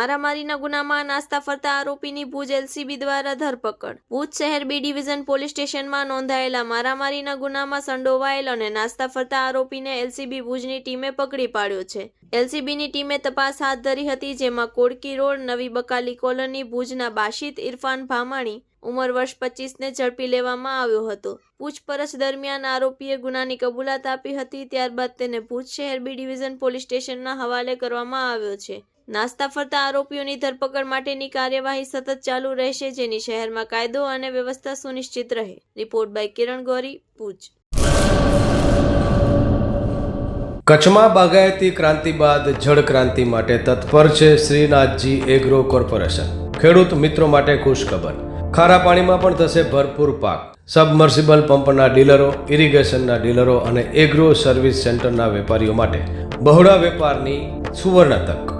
મારામારીના ગુનામાં નાસ્તા ફરતા આરોપીની ભુજ એલસીબી દ્વારા ધરપકડ. ભુજ શહેર બી ડિવિઝન પોલીસ સ્ટેશનમાં નોંધાયેલા મારામારીના ગુનામાં સંડોવાયેલ અને નાસ્તા ફરતા આરોપીને એલસીબી ભુજની ટીમે પકડી પાડ્યો છે. એલસીબીની ટીમે તપાસ હાથ ધરી હતી, જેમાં કોડકી રોડ, નવી બકાલી કોલોની, ભુજના બાશિત ઇરફાન ભામાણી ઉંમર વર્ષ પચીસને ઝડપી લેવામાં આવ્યો હતો. પૂછપરછ દરમિયાન આરોપીએ ગુનાની કબૂલાત આપી હતી, ત્યારબાદ તેને ભુજ શહેર બી ડિવિઝન પોલીસ સ્ટેશનના હવાલે કરવામાં આવ્યો છે. નાસ્તા ફરતા આરોપીઓની ધરપકડ માટેની કાર્યવાહી સતત ચાલુ રહેશે, જેની શહેરમાં કાયદો અને વ્યવસ્થા સુનિશ્ચિત રહે. રિપોર્ટ બાય કિરણ ગોરી, ભુજ. કચ્છમાં બાગાયતી ક્રાંતિ બાદ જળ ક્રાંતિ માટે તત્પર છે શ્રીનાથજી એગ્રો કોર્પોરેશન. ખેડૂત મિત્રો માટે ખુશખબર. ખારા પાણીમાં પણ થશે ભરપૂર પાક. સબમર્સિબલ પંપના ડીલરો, ઇરિગેશનના ડીલરો અને એગ્રો સર્વિસ સેન્ટરના વેપારીઓ માટે બહોળા વેપારની સુવર્ણ તક.